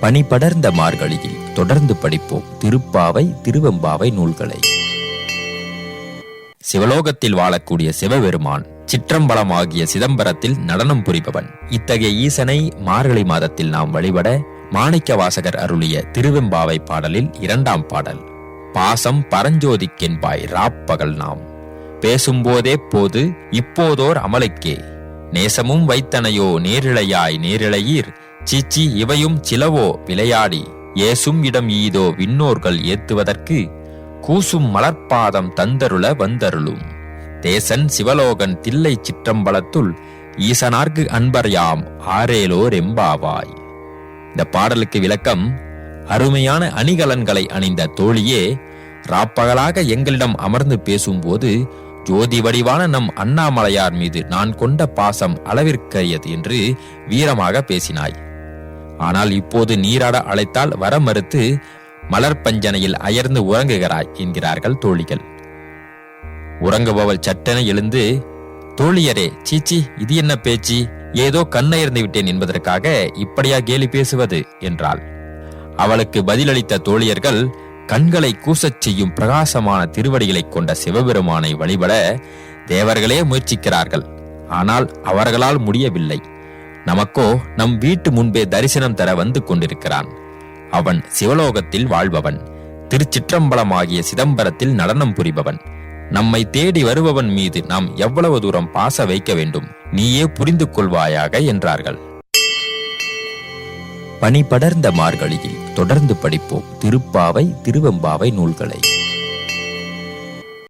பனி படர்ந்த மார்கழியில் தொடர்ந்து படிப்போம் திருப்பாவை திருவெம்பாவை நூல்களை. சிவலோகத்தில் வாழக்கூடிய சிவபெருமான் சிற்றம்பலமாகிய சிதம்பரத்தில் நடனம் புரிபவன். இத்தகைய ஈசனை மார்கழி மாதத்தில் நாம் வழிபட மாணிக்க வாசகர் அருளிய திருவெம்பாவை பாடலில் இரண்டாம் பாடல் பாசம் பரஞ்சோதிக்கென்பாய் ராப்பகல் நாம். பேசும்போதே போது இப்போதோர் அமலைக்கே நேசமும் வைத்தனையோ நேரிழையாய் நேரிழையீர். சீச்சி இவையும் சிலவோ விளையாடி ஏசும் இடம் ஈதோ விண்ணோர்கள் ஏத்துவதற்கு கூசும் மலர்ப்பாதம் தந்தருள வந்தருளும். தேசன் சிவலோகன் தில்லை சிற்றம்பலத்துள் ஈசனார்க்கு அன்பர் யாம் ஆரேலோர் எம்பாவாய். இந்த பாடலுக்கு விளக்கம் அருமையான அணிகலன்களை அணிந்த தோழியே ராப்பகலாக எங்களிடம் அமர்ந்து பேசும்போது ஜோதி வடிவான நம் அண்ணாமலையார் மீது நான் கொண்ட பாசம் அளவிற்கரியது என்று வீரமாக பேசினாய். ஆனால் இப்போது நீராட அழைத்தால் வர மறுத்து மலர் பஞ்சனையில் அயர்ந்து உறங்குகிறாய் என்கிறார்கள் தோழிகள். உறங்குபவள் சட்டென எழுந்து தோழியரே சீச்சி இது என்ன பேச்சு? ஏதோ கண்ணயர்ந்து விட்டேன் என்பதற்காக இப்படியா கேலி பேசுவது? என்றாள். அவளுக்கு பதிலளித்த தோழியர்கள் கண்களை கூசச் செய்யும் பிரகாசமான திருவடிகளைக் கொண்ட சிவபெருமானை வழிபட தேவர்களே முயற்சிக்கிறார்கள். ஆனால் அவர்களால் முடியவில்லை. நமக்கோ நம் வீட்டு முன்பே தரிசனம் தர வந்து கொண்டிருக்கிறான். அவன் சிவலோகத்தில் வாழ்பவன் திருச்சிற்றம்பலமாகிய சிதம்பரத்தில் நடனம் புரிபவன். நம்மை தேடி வருபவன் மீது நாம் எவ்வளவு தூரம் பாச வைக்க வேண்டும் நீயே புரிந்து கொள்வாயாக என்றார்கள். பனி படர்ந்த மார்கழியில் தொடர்ந்து படிப்போம் திருப்பாவை திருவெம்பாவை நூல்களை.